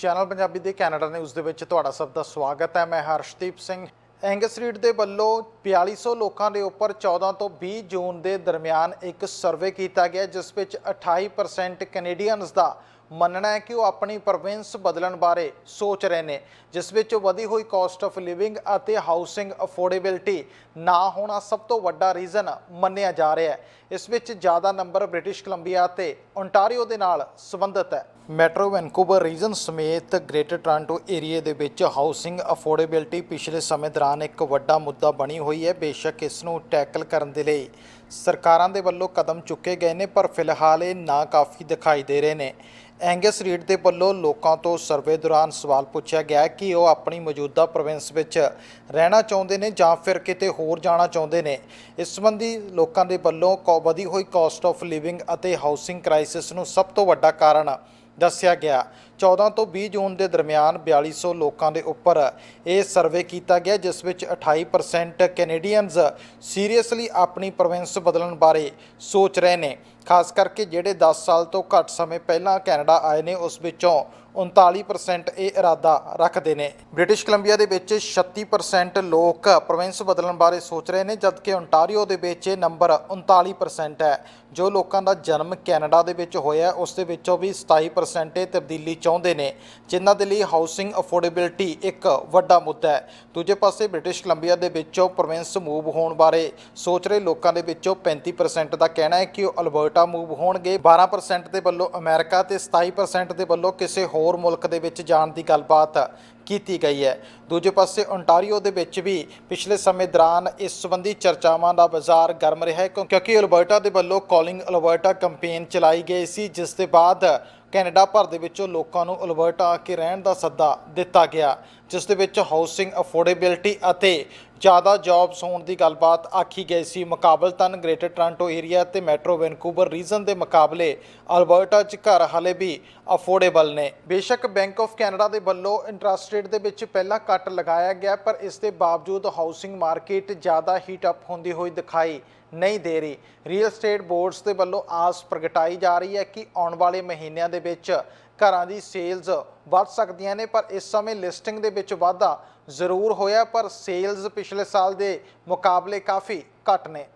Channel Punjabi ਦੇ Canada news ਦੇ ਵਿੱਚ ਤੁਹਾਡਾ ਸਭ ਦਾ ਸਵਾਗਤ ਹੈ। ਮੈਂ ਹਰਸ਼ਦੀਪ ਸਿੰਘ। ਐਂਗਸ ਰੀਡ ਦੇ ਵੱਲੋਂ 4200 ਲੋਕਾਂ ਦੇ ਉੱਪਰ 14 ਤੋਂ 20 ਜੂਨ ਦੇ ਦਰਮਿਆਨ ਇੱਕ ਸਰਵੇ ਕੀਤਾ ਗਿਆ, ਜਿਸ ਵਿੱਚ 28% ਕੈਨੇਡੀਅਨਸ ਦਾ ਮੰਨਣਾ ਹੈ ਕਿ ਉਹ ਆਪਣੀ ਪ੍ਰੋਵਿੰਸ ਬਦਲਣ ਬਾਰੇ ਸੋਚ ਰਹੇ ਨੇ, ਜਿਸ ਵਿੱਚ ਵਧੀ ਹੋਈ ਕਾਸਟ ਆਫ ਲਿਵਿੰਗ ਅਤੇ ਹਾਊਸਿੰਗ ਅਫੋਰਡੇਬਿਲਟੀ ਨਾ ਹੋਣਾ ਸਭ ਤੋਂ ਵੱਡਾ ਰੀਜ਼ਨ ਮੰਨਿਆ ਜਾ ਰਿਹਾ ਹੈ। ਇਸ ਵਿੱਚ ਜ਼ਿਆਦਾ ਨੰਬਰ ਬ੍ਰਿਟਿਸ਼ ਕੋਲੰਬੀਆ ਤੇ ਓਨਟਾਰੀਓ ਦੇ ਨਾਲ ਸੰਬੰਧਿਤ ਹੈ। ਮੈਟਰੋ ਵੈਨਕੂਵਰ ਰੀਜਨ ਸਮੇਤ ਗ੍ਰੇਟਰ ਟੋਰਾਂਟੋ ਏਰੀਆ ਦੇ ਵਿੱਚ ਹਾਊਸਿੰਗ ਅਫੋਰਡੇਬਿਲਟੀ ਪਿਛਲੇ ਸਮੇਂ ਦੌਰਾਨ ਇੱਕ ਵੱਡਾ ਮੁੱਦਾ ਬਣੀ ਹੋਈ ਹੈ। ਬੇਸ਼ੱਕ ਇਸ ਨੂੰ ਟੈਕਲ ਕਰਨ ਦੇ ਲਈ ਸਰਕਾਰਾਂ ਦੇ ਵੱਲੋਂ ਕਦਮ ਚੁੱਕੇ ਗਏ ਨੇ, ਪਰ ਫਿਲਹਾਲ ਇਹ ਨਾ ਕਾਫੀ ਦਿਖਾਈ ਦੇ ਰਹੇ ਨੇ। ਐਂਗਸ ਰੀਡ ਦੇ ਵੱਲੋਂ ਲੋਕਾਂ ਤੋਂ ਸਰਵੇ ਦੌਰਾਨ ਸਵਾਲ ਪੁੱਛਿਆ ਗਿਆ ਕਿ ਉਹ ਆਪਣੀ ਮੌਜੂਦਾ ਪ੍ਰੋਵਿੰਸ ਵਿੱਚ ਰਹਿਣਾ ਚਾਹੁੰਦੇ ਨੇ ਜਾਂ ਫਿਰ ਕਿਤੇ ਹੋਰ ਜਾਣਾ ਚਾਹੁੰਦੇ ਨੇ। ਇਸ ਸੰਬੰਧੀ ਲੋਕਾਂ ਦੇ ਵੱਲੋਂ ਕੋ- ਵਧੀ ਹੋਈ ਕਾਸਟ ਆਫ ਲਿਵਿੰਗ ਅਤੇ ਹਾਊਸਿੰਗ ਕ੍ਰਾਈਸਿਸ ਨੂੰ ਸਭ ਤੋਂ ਵੱਡਾ ਕਾਰਨ ਦੱਸਿਆ ਗਿਆ। 14 ਤੋਂ 20 ਜੂਨ ਦੇ ਦਰਮਿਆਨ 4200 ਲੋਕਾਂ ਦੇ ਉੱਪਰ ਇਹ ਸਰਵੇ ਕੀਤਾ ਗਿਆ, ਜਿਸ ਵਿੱਚ 28% ਕੈਨੇਡੀਅਨਸ ਸੀਰੀਅਸਲੀ ਆਪਣੀ ਪ੍ਰੋਵਿੰਸ ਬਦਲਣ ਬਾਰੇ ਸੋਚ ਰਹੇ ਨੇ। ਖਾਸ ਕਰਕੇ ਜਿਹੜੇ 10 ਸਾਲ ਤੋਂ ਘੱਟ ਸਮੇਂ ਪਹਿਲਾਂ ਕੈਨੇਡਾ ਆਏ ਨੇ, ਉਸ ਵਿੱਚੋਂ 39% ਇਹ ਇਰਾਦਾ ਰੱਖਦੇ ਨੇ। ਬ੍ਰਿਟਿਸ਼ ਕੋਲੰਬੀਆ ਦੇ ਵਿੱਚ 36% ਲੋਕ ਪ੍ਰੋਵਿੰਸ ਬਦਲਣ ਬਾਰੇ ਸੋਚ ਰਹੇ ਨੇ, ਜਦਕਿ ਓਨਟਾਰੀਓ ਦੇ ਵਿੱਚ ਇਹ ਨੰਬਰ 39% ਹੈ। ਜੋ ਲੋਕਾਂ ਦਾ ਜਨਮ ਕੈਨੇਡਾ ਦੇ ਵਿੱਚ ਹੋਇਆ ਉਸ ਦੇ ਵਿੱਚੋਂ ਵੀ 27% ਇਹ ਤਬਦੀਲੀ ਚਾਹੁੰਦੇ ਨੇ, ਜਿਨ੍ਹਾਂ ਦੇ ਲਈ ਹਾਊਸਿੰਗ ਅਫੋਰਡੇਬਿਲਟੀ ਇੱਕ ਵੱਡਾ ਮੁੱਦਾ ਹੈ। ਦੂਜੇ ਪਾਸੇ ਬ੍ਰਿਟਿਸ਼ ਕੋਲੰਬੀਆ ਦੇ ਵਿੱਚੋਂ ਪ੍ਰੋਵਿੰਸ ਮੂਵ ਹੋਣ ਬਾਰੇ ਸੋਚ ਰਹੇ ਲੋਕਾਂ ਦੇ ਵਿੱਚੋਂ 35% ਦਾ ਕਹਿਣਾ ਹੈ ਕਿ ਉਹ ਅਲਬਰਟਾ ਮੂਵ ਹੋਣਗੇ। 12% ਦੇ ਵੱਲੋਂ ਅਮਰੀਕਾ ਤੇ 27% ਦੇ ਵੱਲੋਂ ਕਿਸੇ ਹੋਰ ਮੁਲਕ ਦੇ ਵਿੱਚ ਜਾਣ ਦੀ ਗੱਲਬਾਤ ਕੀਤੀ ਗਈ ਹੈ। ਦੂਜੇ ਪਾਸੇ ਓਨਟਾਰੀਓ ਦੇ ਵਿੱਚ ਵੀ ਪਿਛਲੇ ਸਮੇਂ ਦੌਰਾਨ ਇਸ ਸੰਬੰਧੀ ਚਰਚਾਵਾਂ ਦਾ ਬਾਜ਼ਾਰ ਗਰਮ ਰਿਹਾ ਹੈ ਕਿਉਂਕਿ ਅਲਬਰਟਾ ਦੇ ਵੱਲੋਂ ਕਾਲਿੰਗ ਅਲਬਰਟਾ ਕੈਂਪੇਨ ਚਲਾਈ ਗਈ ਸੀ, ਜਿਸ ਦੇ ਬਾਅਦ ਕੈਨੇਡਾ ਭਰ ਦੇ ਵਿੱਚੋਂ ਲੋਕਾਂ ਨੂੰ ਅਲਬਰਟਾ ਆ ਕੇ ਰਹਿਣ ਦਾ ਸੱਦਾ ਦਿੱਤਾ ਗਿਆ, ਜਿਸ ਦੇ ਵਿੱਚ ਹਾਊਸਿੰਗ ਅਫੋਰਡੇਬਿਲਟੀ ਅਤੇ ਜ਼ਿਆਦਾ ਜੌਬਸ ਹੋਣ ਦੀ ਗੱਲਬਾਤ ਆਖੀ ਗਈ ਸੀ। ਮੁਕਾਬਲਤਨ ਗ੍ਰੇਟਰ ਟੋਰਾਂਟੋ ਏਰੀਆ ਤੇ ਮੈਟਰੋ ਵੈਨਕੂਵਰ ਰੀਜਨ ਦੇ ਮੁਕਾਬਲੇ ਅਲਬਰਟਾ 'ਚ ਘਰ ਹਾਲੇ ਵੀ ਅਫੋਰਡੇਬਲ ਨੇ। ਬੇਸ਼ੱਕ ਬੈਂਕ ਆਫ ਕੈਨੇਡਾ ਦੇ ਵੱਲੋਂ ਇੰਟਰਸਟ ਰੇਟ ਦੇ ਵਿੱਚ ਪਹਿਲਾਂ ਕੱਟ ਲਗਾਇਆ ਗਿਆ, ਪਰ ਇਸ ਦੇ ਬਾਵਜੂਦ ਹਾਊਸਿੰਗ ਮਾਰਕੀਟ ਜ਼ਿਆਦਾ ਹੀਟ ਅਪ ਹੁੰਦੀ ਹੋਈ ਦਿਖਾਈ ਨਹੀਂ ਦੇ ਰਹੀ। ਰੀਅਲ ਸਟੇਟ ਬੋਰਡਸ ਦੇ ਵੱਲੋਂ ਆਸ ਪ੍ਰਗਟਾਈ ਜਾ ਰਹੀ ਹੈ ਕਿ ਆਉਣ ਵਾਲੇ ਮਹੀਨਿਆਂ ਦੇ ਵਿੱਚ ਘਰਾਂ ਦੀ ਸੇਲਜ਼ ਵੱਧ ਸਕਦੀਆਂ ਨੇ, ਪਰ ਇਸ ਸਮੇਂ ਲਿਸਟਿੰਗ ਦੇ ਵਿੱਚ ਵਾਧਾ ਜ਼ਰੂਰ ਹੋਇਆ, ਪਰ ਸੇਲਜ਼ ਪਿਛਲੇ ਸਾਲ ਦੇ ਮੁਕਾਬਲੇ ਕਾਫੀ ਘੱਟ ਨੇ।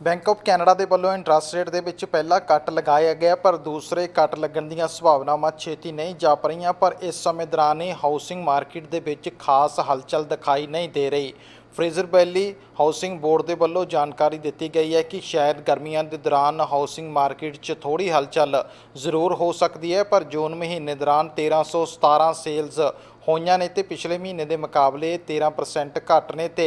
ਬੈਂਕ ਆਫ ਕੈਨੇਡਾ ਦੇ ਵੱਲੋਂ ਇੰਟਰਸਟ ਰੇਟ ਦੇ ਵਿੱਚ ਪਹਿਲਾ ਕੱਟ ਲਗਾਇਆ ਗਿਆ, ਪਰ ਦੂਸਰੇ ਕੱਟ ਲੱਗਣ ਦੀਆਂ ਸੰਭਾਵਨਾਵਾਂ ਛੇਤੀ ਨਹੀਂ ਜਾਪ ਰਹੀਆਂ, ਪਰ ਇਸ ਸਮੇਂ ਦੌਰਾਨ ਹੀ ਹਾਊਸਿੰਗ ਮਾਰਕੀਟ ਦੇ ਵਿੱਚ ਖਾਸ ਹਲਚਲ ਦਿਖਾਈ ਨਹੀਂ ਦੇ ਰਹੀ। ਫਰੇਜ਼ਰ ਵੈਲੀ ਹਾਊਸਿੰਗ ਬੋਰਡ ਦੇ ਵੱਲੋਂ ਜਾਣਕਾਰੀ ਦਿੱਤੀ ਗਈ ਹੈ ਕਿ ਸ਼ਾਇਦ ਗਰਮੀਆਂ ਦੇ ਦੌਰਾਨ ਹਾਊਸਿੰਗ ਮਾਰਕੀਟ 'ਚ ਥੋੜੀ ਹਲਚਲ ਜ਼ਰੂਰ ਹੋ ਸਕਦੀ ਹੈ ਪਰ ਜੂਨ ਮਹੀਨੇ ਦੌਰਾਨ 1317 ਸੇਲਜ਼ ਹੋਈਆਂ ਨੇ ਤੇ ਪਿਛਲੇ ਮਹੀਨੇ ਦੇ ਮੁਕਾਬਲੇ 13% ਘੱਟ ਨੇ ਤੇ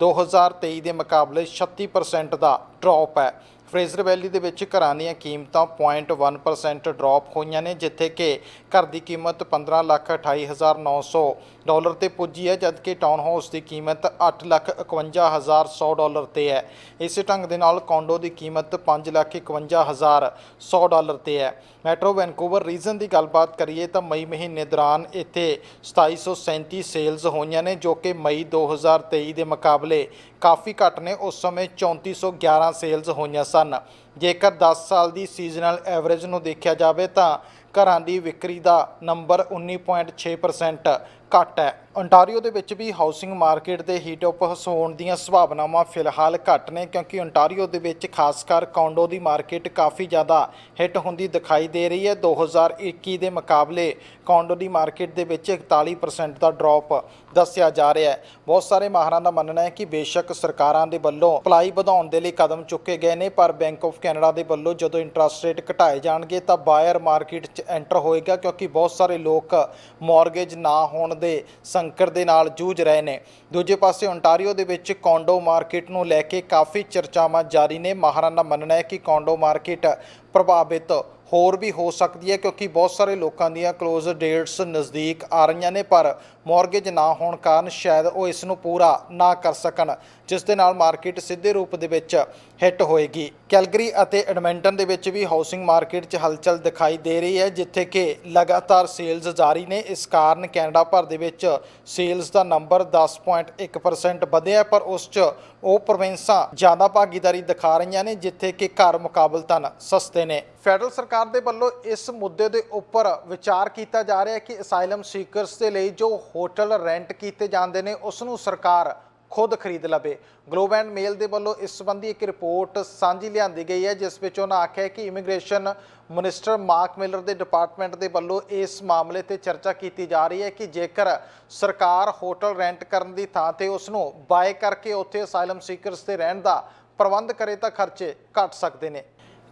2023 ਦੇ ਮੁਕਾਬਲੇ 36% ਦਾ ਡ੍ਰੌਪ ਹੈ। ਫਰੇਜ਼ਰ ਵੈਲੀ ਦੇ ਵਿੱਚ ਘਰਾਂ ਦੀਆਂ ਕੀਮਤਾਂ 0.1% ਡ੍ਰੌਪ ਹੋਈਆਂ ਨੇ ਜਿੱਥੇ ਕਿ ਘਰ ਦੀ ਕੀਮਤ 15,28,900 ਡਾਲਰ ਤੇ ਪੁੱਜੀ ਹੈ ਜਦਕਿ ਟਾਊਨ ਹਾਊਸ ਦੀ ਕੀਮਤ 8,51,100 ਡਾਲਰ ਤੇ ਹੈ। ਇਸੇ ਢੰਗ ਦੇ ਨਾਲ ਕੌਂਡੋ ਦੀ ਕੀਮਤ 5,51,100 ਡਾਲਰ ਤੇ ਹੈ। ਮੈਟਰੋ ਵੈਨਕੂਵਰ ਰੀਜਨ ਦੀ ਗੱਲਬਾਤ ਕਰੀਏ ਤਾਂ ਮਈ ਮਹੀਨੇ ਦੌਰਾਨ ਇੱਥੇ 2737 ਸੇਲਜ਼ ਹੋਈਆਂ ਨੇ ਜੋ ਕਿ ਮਈ 2023 ਦੇ ਮੁਕਾਬਲੇ ਕਾਫੀ ਘੱਟ ਨੇ। ਉਸ ਸਮੇਂ 3411 ਸੇਲਜ਼ ਹੋਈਆਂ ਸਨ। ਜੇਕਰ 10 ਸਾਲ ਦੀ ਸੀਜ਼ਨਲ ਐਵਰੇਜ ਨੂੰ ਦੇਖਿਆ ਜਾਵੇ ਤਾਂ ਘਰਾਂ ਦੀ ਵਿਕਰੀ ਦਾ ਨੰਬਰ 19.6% ਘੱਟ ਹੈ। ਓਨਟਾਰੀਓ ਦੇ ਵਿੱਚ ਵੀ ਹਾਊਸਿੰਗ ਮਾਰਕੀਟ ਦੇ ਹੀਟ ਅਪ ਹੋਣ ਦੀਆਂ ਸੰਭਾਵਨਾਵਾਂ ਫਿਲਹਾਲ ਘੱਟ ਨੇ ਕਿਉਂਕਿ ਓਨਟਾਰੀਓ ਦੇ ਵਿੱਚ ਖਾਸ ਕਰ ਕੌਂਡੋ ਦੀ ਮਾਰਕੀਟ ਕਾਫੀ ਜ਼ਿਆਦਾ ਹਿੱਟ ਹੁੰਦੀ ਦਿਖਾਈ ਦੇ ਰਹੀ ਹੈ। 2021 ਦੇ ਮੁਕਾਬਲੇ ਕੌਂਡੋ ਦੀ ਮਾਰਕੀਟ ਦੇ ਵਿੱਚ 41% ਦਾ ਡ੍ਰੌਪ ਦੱਸਿਆ ਜਾ ਰਿਹਾ ਹੈ। ਬਹੁਤ ਸਾਰੇ ਮਾਹਰਾਂ ਦਾ ਮੰਨਣਾ ਹੈ ਕਿ ਬੇਸ਼ੱਕ ਸਰਕਾਰਾਂ ਦੇ ਵੱਲੋਂ ਅਪਲਾਈ ਵਧਾਉਣ ਦੇ ਲਈ ਕਦਮ ਚੁੱਕੇ ਗਏ ਨੇ, ਪਰ ਬੈਂਕ ਆਫ ਕੈਨੇਡਾ ਦੇ ਵੱਲੋਂ ਜਦੋਂ ਇੰਟਰਸਟ ਰੇਟ ਘਟਾਏ ਜਾਣਗੇ ਤਾਂ ਬਾਇਰ ਮਾਰਕੀਟ 'ਚ ਐਂਟਰ ਹੋਏਗਾ ਕਿਉਂਕਿ ਬਹੁਤ ਸਾਰੇ ਲੋਕ ਮਾਰਗੇਜ ਨਾ ਹੋਣ ਦੇ ਸੰਕਟ ਦੇ ਨਾਲ ਜੂਝ ਰਹੇ ਨੇ। ਦੂਜੇ ਪਾਸੇ ਓਨਟਾਰੀਓ ਦੇ ਵਿੱਚ ਕੌਂਡੋ ਮਾਰਕੀਟ ਨੂੰ ਲੈ ਕੇ ਕਾਫੀ ਚਰਚਾਵਾਂ ਜਾਰੀ ਨੇ। ਮਾਹਰਾਂ ਦਾ ਮੰਨਣਾ ਹੈ ਕਿ ਕੌਂਡੋ ਮਾਰਕੀਟ ਪ੍ਰਭਾਵਿਤ ਹੋਰ ਵੀ ਹੋ ਸਕਦੀ ਹੈ ਕਿਉਂਕਿ ਬਹੁਤ ਸਾਰੇ ਲੋਕਾਂ ਦੀਆਂ ক্লোਜ਼ ਡੇਟਸ ਨਜ਼ਦੀਕ ਆ ਰਹੀਆਂ ਨੇ, ਪਰ ਮਾਰਗੇਜ ਨਾ ਹੋਣ ਕਾਰਨ ਸ਼ਾਇਦ ਉਹ ਇਸ ਨੂੰ ਪੂਰਾ ਨਾ ਕਰ ਸਕਣ। ਜਿਸ ਦੇ ਨਾਲ ਮਾਰਕੀਟ ਸਿੱਧੇ ਰੂਪ ਦੇ ਵਿੱਚ ਹਿੱਟ ਹੋਏਗੀ। ਕੈਲਗਰੀ ਅਤੇ ਐਡਮਿੰਟਨ ਦੇ ਵਿੱਚ ਵੀ ਹਾਊਸਿੰਗ ਮਾਰਕੀਟ 'ਚ ਹਲਚਲ ਦਿਖਾਈ ਦੇ ਰਹੀ ਹੈ, ਜਿੱਥੇ ਕਿ ਲਗਾਤਾਰ ਸੇਲਜ਼ ਜਾਰੀ ਨੇ। ਇਸ ਕਾਰਨ ਕੈਨੇਡਾ ਭਰ ਦੇ ਵਿੱਚ ਸੇਲਜ਼ ਦਾ ਨੰਬਰ 10.1% ਵਧਿਆ ਪਰ ਉਸ 'ਚ ਉਹ ਪ੍ਰੋਵਿੰਸਾਂ ਜ਼ਿਆਦਾ ਭਾਗੀਦਾਰੀ ਦਿਖਾ ਰਹੀਆਂ ਨੇ, ਜਿੱਥੇ ਕਿ ਘਰ ਮੁਕਾਬਲਤਨ ਸਸਤੇ ਨੇ। ਫੈਡਰਲ ਸਰਕਾਰ ਦੇ ਵੱਲੋਂ ਇਸ ਮੁੱਦੇ ਦੇ ਉੱਪਰ ਵਿਚਾਰ ਕੀਤਾ ਜਾ ਰਿਹਾ ਹੈ ਕਿ ਅਸਾਈਲਮ ਸੀਕਰਸ ਦੇ ਲਈ ਜੋ ਹੋਟਲ ਰੈਂਟ ਕੀਤੇ ਜਾਂਦੇ ਨੇ, ਉਸ ਨੂੰ ਸਰਕਾਰ ਖੁਦ ਖਰੀਦ ਲਵੇ। ਗਲੋਬ ਐਂਡ ਮੇਲ ਦੇ ਵੱਲੋਂ ਇਸ ਸੰਬੰਧੀ ਇੱਕ ਰਿਪੋਰਟ ਸਾਂਝੀ ਲਿਆਂਦੀ ਗਈ ਹੈ, ਜਿਸ ਵਿੱਚ ਉਹਨਾਂ ਆਖਿਆ ਕਿ ਇਮੀਗ੍ਰੇਸ਼ਨ ਮਿਨਿਸਟਰ ਮਾਰਕ ਮਿਲਰ ਦੇ ਡਿਪਾਰਟਮੈਂਟ ਦੇ ਵੱਲੋਂ ਇਸ ਮਾਮਲੇ ਤੇ ਚਰਚਾ ਕੀਤੀ ਜਾ ਰਹੀ ਹੈ ਕਿ ਜੇਕਰ ਸਰਕਾਰ ਹੋਟਲ ਰੈਂਟ ਕਰਨ ਦੀ ਥਾਂ ਤੇ ਉਸ ਨੂੰ ਬਾਏ ਕਰਕੇ ਉੱਥੇ ਅਸਾਈਲਮ ਸੀਕਰਸ ਤੇ ਰਹਿਣ ਦਾ ਪ੍ਰਬੰਧ ਕਰੇ ਤਾਂ ਖਰਚੇ ਘਟ ਸਕਦੇ ਨੇ।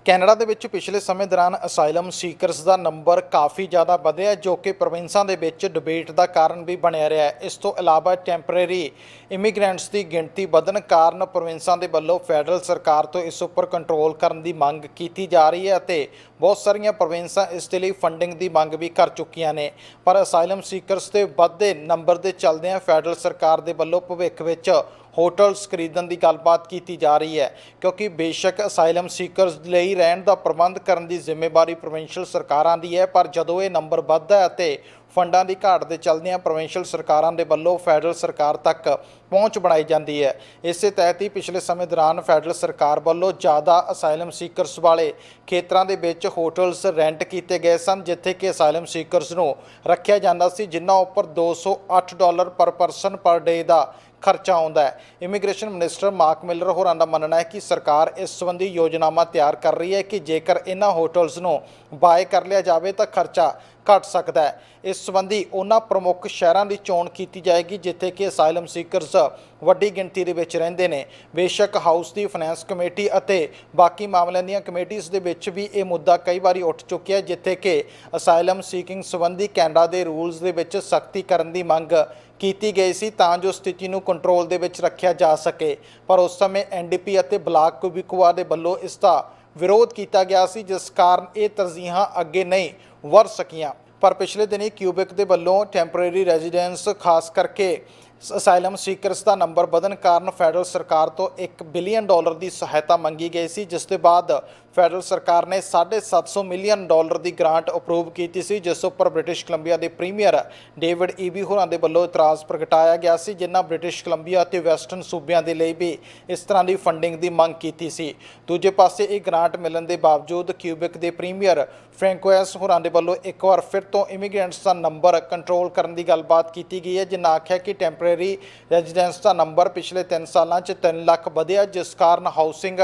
ਕੈਨੇਡਾ ਦੇ ਵਿੱਚ ਪਿਛਲੇ ਸਮੇਂ ਦੌਰਾਨ ਅਸਾਈਲਮ ਸੀਕਰਸ ਦਾ ਨੰਬਰ ਕਾਫੀ ਜ਼ਿਆਦਾ ਵਧਿਆ ਜੋ ਕਿ ਪ੍ਰੋਵਿੰਸਾਂ ਦੇ ਵਿੱਚ ਡਿਬੇਟ ਦਾ ਕਾਰਨ ਵੀ ਬਣਿਆ ਰਿਹਾ ਹੈ। ਇਸ ਤੋਂ ਇਲਾਵਾ ਟੈਂਪਰੇਰੀ ਇਮੀਗ੍ਰੈਂਟਸ ਦੀ ਗਿਣਤੀ ਵਧਣ ਕਾਰਨ ਪ੍ਰੋਵਿੰਸਾਂ ਦੇ ਵੱਲੋਂ ਫੈਡਰਲ ਸਰਕਾਰ ਤੋਂ ਇਸ ਉੱਪਰ ਕੰਟਰੋਲ ਕਰਨ ਦੀ ਮੰਗ ਕੀਤੀ ਜਾ ਰਹੀ ਹੈ ਅਤੇ ਬਹੁਤ ਸਾਰੀਆਂ ਪ੍ਰੋਵਿੰਸਾਂ ਇਸ ਦੇ ਲਈ ਫੰਡਿੰਗ ਦੀ ਮੰਗ ਵੀ ਕਰ ਚੁੱਕੀਆਂ ਨੇ। ਪਰ ਅਸਾਈਲਮ ਸੀਕਰਸ ਦੇ ਵੱਧਦੇ ਨੰਬਰ ਦੇ ਚੱਲਦਿਆਂ ਫੈਡਰਲ ਸਰਕਾਰ ਦੇ ਵੱਲੋਂ ਭਵਿੱਖ ਵਿੱਚ ਹੋਟਲਸ ਖਰੀਦਣ ਦੀ ਗੱਲਬਾਤ ਕੀਤੀ ਜਾ ਰਹੀ ਹੈ, ਕਿਉਂਕਿ ਬੇਸ਼ੱਕ ਅਸਾਈਲਮ ਸੀਕਰਸ ਲਈ ਰਹਿਣ ਦਾ ਪ੍ਰਬੰਧ ਕਰਨ ਦੀ ਜ਼ਿੰਮੇਵਾਰੀ ਪ੍ਰੋਵਿੰਸ਼ੀਅਲ ਸਰਕਾਰਾਂ ਦੀ ਹੈ, ਪਰ ਜਦੋਂ ਇਹ ਨੰਬਰ ਵੱਧਦਾ ਹੈ ਅਤੇ ਫੰਡਾਂ ਦੀ ਘਾਟ ਦੇ ਚਲਦਿਆਂ ਪ੍ਰੋਵਿੰਸ਼ੀਅਲ ਸਰਕਾਰਾਂ ਦੇ ਵੱਲੋਂ ਫੈਡਰਲ ਸਰਕਾਰ ਤੱਕ ਪਹੁੰਚ ਬਣਾਈ ਜਾਂਦੀ ਹੈ, ਇਸੇ ਤਹਿਤ ਹੀ ਪਿਛਲੇ ਸਮੇਂ ਦੌਰਾਨ ਫੈਡਰਲ ਸਰਕਾਰ ਵੱਲੋਂ ਜ਼ਿਆਦਾ ਅਸਾਈਲਮ ਸੀਕਰਸ ਵਾਲੇ ਖੇਤਰਾਂ ਦੇ ਵਿੱਚ ਹੋਟਲਸ ਰੈਂਟ ਕੀਤੇ ਗਏ ਸਨ, ਜਿੱਥੇ ਕਿ ਅਸਾਈਲਮ ਸੀਕਰਸ ਨੂੰ ਰੱਖਿਆ ਜਾਂਦਾ ਸੀ, ਜਿਨ੍ਹਾਂ ਉੱਪਰ 208 ਡਾਲਰ ਪਰ ਪਰਸਨ ਪਰ ਡੇ ਦਾ ਖਰਚਾ ਆਉਂਦਾ ਹੈ। ਇਮੀਗ੍ਰੇਸ਼ਨ ਮਿਨਿਸਟਰ ਮਾਰਕ ਮਿਲਰ ਹੋਰਾਂ ਦਾ ਮੰਨਣਾ ਹੈ ਕਿ ਸਰਕਾਰ ਇਸ ਸੰਬੰਧੀ ਯੋਜਨਾਵਾਂ ਤਿਆਰ ਕਰ ਰਹੀ ਹੈ ਕਿ ਜੇਕਰ ਇਹਨਾਂ ਹੋਟਲਸ ਨੂੰ ਬਾਏ ਕਰ ਲਿਆ ਜਾਵੇ ਤਾਂ ਖਰਚਾ ਘਟ ਸਕਦਾ ਹੈ। ਇਸ ਸੰਬੰਧੀ ਉਹਨਾਂ ਪ੍ਰਮੁੱਖ ਸ਼ਹਿਰਾਂ ਦੀ ਚੋਣ ਕੀਤੀ ਜਾਏਗੀ, ਜਿੱਥੇ ਕਿ ਅਸਾਈਲਮ ਸੀਕਰਸ ਵੱਡੀ ਗਿਣਤੀ ਦੇ ਵਿੱਚ ਰਹਿੰਦੇ ਨੇ। ਬੇਸ਼ੱਕ ਹਾਊਸ ਦੀ ਫਾਈਨੈਂਸ ਕਮੇਟੀ ਅਤੇ ਬਾਕੀ ਮਾਮਲਿਆਂ ਦੀਆਂ ਕਮੇਟੀਆਂ ਦੇ ਵਿੱਚ ਵੀ ਇਹ ਮੁੱਦਾ ਕਈ ਵਾਰੀ ਉੱਠ ਚੁੱਕਿਆ ਜਿੱਥੇ ਕਿ ਅਸਾਈਲਮ ਸੀਕਿੰਗ ਸੰਬੰਧੀ ਕੈਨੇਡਾ ਦੇ ਰੂਲਸ ਦੇ ਵਿੱਚ ਸਖਤੀ ਕਰਨ ਦੀ ਮੰਗ ਕੀਤੀ ਗਈ ਸੀ, ਤਾਂ ਜੋ ਸਥਿਤੀ ਨੂੰ ਕੰਟਰੋਲ ਦੇ ਵਿੱਚ ਰੱਖਿਆ ਜਾ ਸਕੇ। ਪਰ ਉਸ ਸਮੇਂ ਐਨਡੀਪੀ ਅਤੇ ਬਲਾਕ ਕੁਬਿਕੁਆ ਦੇ ਵੱਲੋਂ ਇਸ ਦਾ ਵਿਰੋਧ ਕੀਤਾ ਗਿਆ ਸੀ, ਜਿਸ ਕਾਰਨ ਇਹ ਤਰਜੀਹਾਂ ਅੱਗੇ ਨਹੀਂ ਵਰ ਸਕੀਆਂ। ਪਰ ਪਿਛਲੇ ਦਿਨੀ ਕਿਊਬਿਕ ਦੇ ਵੱਲੋਂ ਟੈਂਪਰੇਰੀ ਰੈਜ਼ੀਡੈਂਸ ਖਾਸ ਕਰਕੇ ਅਸਾਈਲਮ ਸੀਕਰਸ ਦਾ ਨੰਬਰ ਵਧਣ ਕਾਰਨ ਫੈਡਰਲ ਸਰਕਾਰ ਤੋਂ 1 ਬਿਲੀਅਨ ਡਾਲਰ ਦੀ ਸਹਾਇਤਾ ਮੰਗੀ ਗਈ ਸੀ, ਜਿਸ ਦੇ ਬਾਅਦ ਫੈਡਰਲ ਸਰਕਾਰ ਨੇ 750 ਮਿਲੀਅਨ ਡਾਲਰ ਦੀ ਗ੍ਰਾਂਟ ਅਪਰੂਵ ਕੀਤੀ ਸੀ, ਜਿਸ ਉੱਪਰ ਬ੍ਰਿਟਿਸ਼ ਕੋਲੰਬੀਆ ਦੇ ਪ੍ਰੀਮੀਅਰ ਡੇਵਿਡ ਈਬੀ ਹੋਰਾਂ ਦੇ ਵੱਲੋਂ ਇਤਰਾਜ਼ ਪ੍ਰਗਟਾਇਆ ਗਿਆ ਸੀ, ਜਿਨ੍ਹਾਂ ਬ੍ਰਿਟਿਸ਼ ਕੋਲੰਬੀਆ ਅਤੇ ਵੈਸਟਰਨ ਸੂਬਿਆਂ ਦੇ ਲਈ ਵੀ ਇਸ ਤਰ੍ਹਾਂ ਦੀ ਫੰਡਿੰਗ ਦੀ ਮੰਗ ਕੀਤੀ ਸੀ। ਦੂਜੇ ਪਾਸੇ ਇਹ ਗ੍ਰਾਂਟ ਮਿਲਣ ਦੇ ਬਾਵਜੂਦ ਕਿਊਬਿਕ ਦੇ ਪ੍ਰੀਮੀਅਰ ਫ੍ਰੈਂਕੋਇਸ ਹੋਰਾਂ ਦੇ ਵੱਲੋਂ ਇੱਕ ਵਾਰ ਫਿਰ ਤੋਂ ਇਮੀਗ੍ਰੈਂਟਸ ਦਾ ਨੰਬਰ ਕੰਟਰੋਲ ਕਰਨ ਦੀ ਗੱਲਬਾਤ ਕੀਤੀ ਗਈ ਹੈ, ਜਿਨ੍ਹਾਂ ਆਖਿਆ ਕਿ ਟੈਂਪਰੇਰੀ ਟੈਂਪਰੇਰੀ ਰੈਜ਼ੀਡੈਂਸ ਦਾ ਨੰਬਰ ਪਿਛਲੇ 3 ਸਾਲਾਂ 'ਚ 3 ਲੱਖ ਵਧਿਆ, ਜਿਸ ਕਾਰਨ ਹਾਊਸਿੰਗ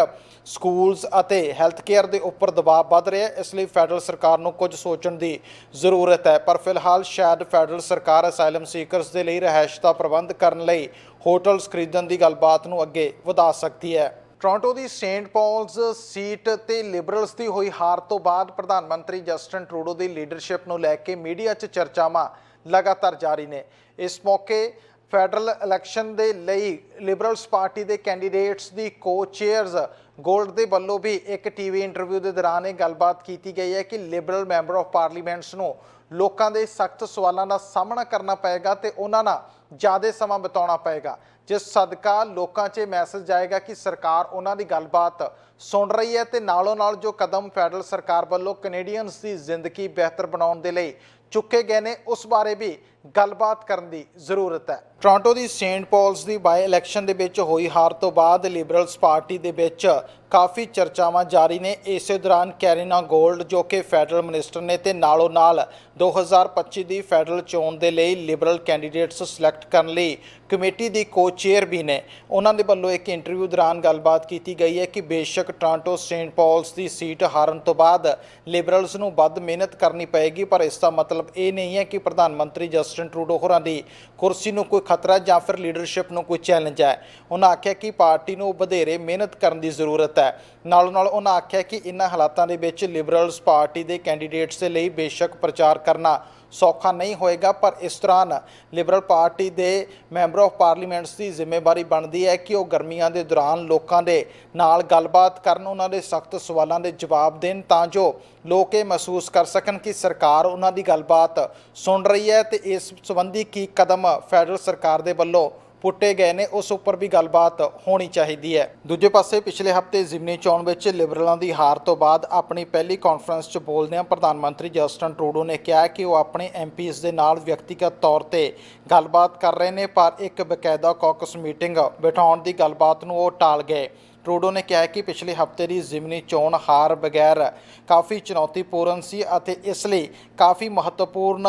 ਸਕੂਲਸ ਅਤੇ ਹੈਲਥ ਕੇਅਰ ਦੇ ਉੱਪਰ ਦਬਾਅ ਵੱਧ ਰਿਹਾ ਇਸ ਲਈ ਫੈਡਰਲ ਸਰਕਾਰ ਨੂੰ ਕੁਝ ਸੋਚਣ ਦੀ ਜ਼ਰੂਰਤ ਹੈ। ਪਰ ਫਿਲਹਾਲ ਸ਼ਾਇਦ ਫੈਡਰਲ ਸਰਕਾਰ ਅਸਾਈਲਮ ਸੀਕਰਸ ਦੇ ਲਈ ਰਹਿائش ਦਾ ਪ੍ਰਬੰਧ ਕਰਨ ਲਈ ਹੋਟਲਸ ਖਰੀਦਣ ਦੀ ਗੱਲਬਾਤ ਨੂੰ ਅੱਗੇ ਵਧਾ ਸਕਦੀ ਹੈ। ਟੋਰਾਂਟੋ ਦੀ ਸੇਂਟ ਪੌਲਸ ਸੀਟ ਤੇ ਲਿਬਰਲਸ ਦੀ ਹੋਈ ਹਾਰ ਤੋਂ ਬਾਅਦ ਪ੍ਰਧਾਨ ਮੰਤਰੀ ਜਸਟਨ ਟਰੂਡੋ ਦੀ ਲੀਡਰਸ਼ਿਪ ਨੂੰ ਲੈ ਕੇ ਮੀਡੀਆ 'ਚ ਚਰਚਾਵਾਂ ਲਗਾਤਾਰ ਜਾਰੀ ਨੇ। ਇਸ ਮੌਕੇ ਫੈਡਰਲ ਇਲੈਕਸ਼ਨ ਦੇ ਲਈ ਲਿਬਰਲਸ ਪਾਰਟੀ ਦੇ ਕੈਂਡੀਡੇਟਸ ਦੀ ਕੋ-ਚੇਅਰਸ ਗੋਲਡ ਦੇ ਵੱਲੋਂ ਵੀ ਇੱਕ ਟੀਵੀ ਇੰਟਰਵਿਊ ਦੇ ਦੌਰਾਨ ਇਹ ਗੱਲਬਾਤ ਕੀਤੀ ਗਈ ਹੈ ਕਿ ਲਿਬਰਲ ਮੈਂਬਰ ਆਫ ਪਾਰਲੀਮੈਂਟਸ ਨੂੰ ਲੋਕਾਂ ਦੇ ਸਖਤ ਸਵਾਲਾਂ ਦਾ ਸਾਹਮਣਾ ਕਰਨਾ ਪਏਗਾ ਤੇ ਉਹਨਾਂ ਨਾਲ ਜ਼ਿਆਦਾ ਸਮਾਂ ਬਿਤਾਉਣਾ ਪਏਗਾ। ਜਿਸ ਸਦਕਾ ਲੋਕਾਂ 'ਚ ਮੈਸੇਜ ਜਾਏਗਾ ਕਿ ਸਰਕਾਰ ਉਹਨਾਂ ਦੀ ਗੱਲਬਾਤ ਸੁਣ ਰਹੀ ਹੈ ਤੇ ਨਾਲੋਂ ਨਾਲ ਜੋ ਕਦਮ ਫੈਡਰਲ ਸਰਕਾਰ ਵੱਲੋਂ ਕੈਨੇਡੀਅਨਸ ਦੀ ਜ਼ਿੰਦਗੀ ਬਿਹਤਰ ਬਣਾਉਣ ਦੇ ਲਈ ਚੁੱਕੇ ਗਏ ਨੇ, ਉਸ ਬਾਰੇ ਵੀ ਗੱਲਬਾਤ ਕਰਨ ਦੀ ਜ਼ਰੂਰਤ ਹੈ। ਟੋਰਾਂਟੋ ਦੀ ਸੇਂਟ ਪੌਲਸ ਦੀ ਬਾਈ ਇਲੈਕਸ਼ਨ ਦੇ ਵਿੱਚ ਹੋਈ ਹਾਰ ਤੋਂ ਬਾਅਦ ਲਿਬਰਲਸ ਪਾਰਟੀ ਦੇ ਵਿੱਚ ਕਾਫੀ ਚਰਚਾਵਾਂ ਜਾਰੀ ਨੇ। ਇਸੇ ਦੌਰਾਨ ਕੈਰੀਨਾ ਗੋਲਡ ਜੋ ਕਿ ਫੈਡਰਲ ਮਿਨਿਸਟਰ ਨੇ ਤੇ ਨਾਲੋਂ ਨਾਲ 2025 ਦੀ ਫੈਡਰਲ ਚੋਣ ਦੇ ਲਈ ਲਿਬਰਲ ਕੈਂਡੀਡੇਟਸ ਸਿਲੈਕਟ ਕਰਨ ਲਈ ਕਮੇਟੀ ਦੀ ਕੋ-ਚੇਅਰ ਵੀ ਨੇ। ਉਹਨਾਂ ਦੇ ਵੱਲੋਂ ਇੱਕ ਇੰਟਰਵਿਊ ਦੌਰਾਨ ਗੱਲਬਾਤ ਕੀਤੀ ਗਈ ਹੈ ਕਿ ਬੇਸ਼ੱਕ ਟੋਰਾਂਟੋ ਸੇਂਟ ਪੌਲਸ ਦੀ ਸੀਟ ਹਾਰਨ ਤੋਂ ਬਾਅਦ ਲਿਬਰਲਸ ਨੂੰ ਵੱਧ ਮਿਹਨਤ ਕਰਨੀ ਪਏਗੀ, ਪਰ ਇਸ ਦਾ ਮਤਲਬ ਇਹ ਨਹੀਂ ਹੈ ਕਿ ਪ੍ਰਧਾਨ ਮੰਤਰੀ ਜਸ ਜਸਟਨ ਟਰੂਡੋ ਹੋਰਾਂ ਦੀ ਕੁਰਸੀ ਨੂੰ ਕੋਈ ਖਤਰਾ ਜਾਂ ਫਿਰ ਲੀਡਰਸ਼ਿਪ ਨੂੰ ਕੋਈ ਚੈਲੰਜ ਹੈ। ਉਹਨਾਂ ਆਖਿਆ ਕਿ ਪਾਰਟੀ ਨੂੰ ਵਧੇਰੇ ਮਿਹਨਤ ਕਰਨ ਦੀ ਜ਼ਰੂਰਤ ਹੈ। ਨਾਲੋਂ ਨਾਲ ਉਹਨਾਂ ਆਖਿਆ ਕਿ ਇਨ੍ਹਾਂ ਹਾਲਾਤਾਂ ਦੇ ਵਿੱਚ ਲਿਬਰਲਸ ਪਾਰਟੀ ਦੇ ਕੈਂਡੀਡੇਟਸ ਦੇ ਲਈ ਬੇਸ਼ੱਕ ਪ੍ਰਚਾਰ ਕਰਨਾ ਸੌਖਾ ਨਹੀਂ ਹੋਏਗਾ, ਪਰ ਇਸ ਦੌਰਾਨ ਲਿਬਰਲ ਪਾਰਟੀ ਦੇ ਮੈਂਬਰ ਆਫ ਪਾਰਲੀਮੈਂਟਸ ਦੀ ਜ਼ਿੰਮੇਵਾਰੀ ਬਣਦੀ ਹੈ ਕਿ ਉਹ ਗਰਮੀਆਂ ਦੇ ਦੌਰਾਨ ਲੋਕਾਂ ਦੇ ਨਾਲ ਗੱਲਬਾਤ ਕਰਨ, ਉਹਨਾਂ ਦੇ ਸਖਤ ਸਵਾਲਾਂ ਦੇ ਜਵਾਬ ਦੇਣ, ਤਾਂ ਜੋ ਲੋਕ ਇਹ ਮਹਿਸੂਸ ਕਰ ਸਕਣ ਕਿ ਸਰਕਾਰ ਉਹਨਾਂ ਦੀ ਗੱਲਬਾਤ ਸੁਣ ਰਹੀ ਹੈ ਤੇ ਇਸ ਸੰਬੰਧੀ ਕੀ ਕਦਮ ਫੈਡਰਲ ਸਰਕਾਰ ਦੇ ਵੱਲੋਂ ਪੁੱਟੇ ਗਏ ਨੇ, ਉਸ ਉੱਪਰ ਵੀ ਗੱਲਬਾਤ ਹੋਣੀ ਚਾਹੀਦੀ ਹੈ। ਦੂਜੇ ਪਾਸੇ ਪਿਛਲੇ ਹਫ਼ਤੇ ਜ਼ਿਮਨੀ ਚੋਣ ਵਿੱਚ ਲਿਬਰਲਾਂ ਦੀ ਹਾਰ ਤੋਂ ਬਾਅਦ ਆਪਣੀ ਪਹਿਲੀ ਕਾਨਫਰੰਸ 'ਚ ਬੋਲਦਿਆਂ ਪ੍ਰਧਾਨ ਮੰਤਰੀ ਜਸਟਨ ਟਰੂਡੋ ਨੇ ਕਿਹਾ ਕਿ ਉਹ ਆਪਣੇ ਐਮਪੀਜ਼ ਦੇ ਨਾਲ ਵਿਅਕਤੀਗਤ ਤੌਰ ਤੇ ਗੱਲਬਾਤ ਕਰ ਰਹੇ ਨੇ, ਪਰ ਇੱਕ ਬਕਾਇਦਾ ਕਾਕਸ ਮੀਟਿੰਗ ਬਿਠਾਉਣ ਦੀ ਗੱਲਬਾਤ ਨੂੰ ਉਹ ਟਾਲ ਗਏ। ਟਰੂਡੋ ਨੇ ਕਿਹਾ ਕਿ ਪਿਛਲੇ ਹਫ਼ਤੇ ਦੀ ਜ਼ਿਮਨੀ ਚੋਣ ਹਾਰ ਬਗੈਰ ਕਾਫੀ ਚੁਣੌਤੀਪੂਰਨ ਸੀ ਅਤੇ ਇਸ ਲਈ ਕਾਫੀ ਮਹੱਤਵਪੂਰਨ